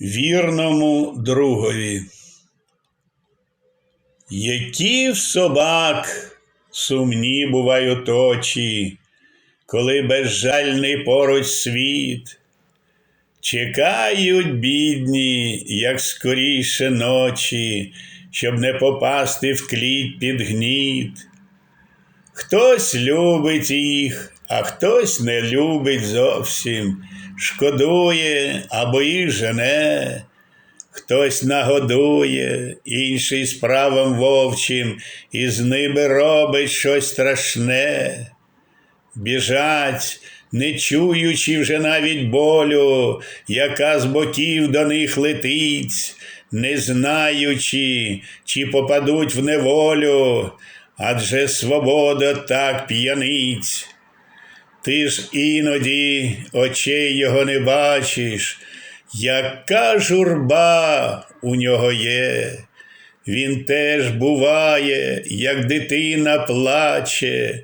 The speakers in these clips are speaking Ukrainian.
вірному другові. Які в собак сумні бувають очі, коли безжальний поруч світ, чекають бідні, як скоріше ночі, щоб не попасти в кліт під гніт. Хтось любить їх, а хтось не любить зовсім, шкодує або їх жене, хтось нагодує, інший справам вовчим, і з ними робить щось страшне. Біжать, не чуючи вже навіть болю, яка з боків до них летить, не знаючи, чи попадуть в неволю, адже свобода так п'янить. Ти ж іноді очей його не бачиш, яка журба у нього є. Він теж буває, як дитина плаче,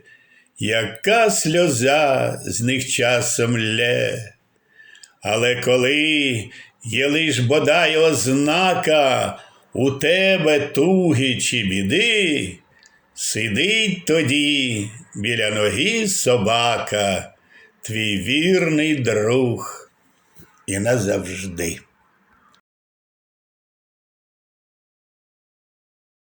яка сльоза з них часом лє. Але коли є лиш бодай ознака у тебе туги чи біди, сидить тоді біля ноги собака, твій вірний друг і назавжди.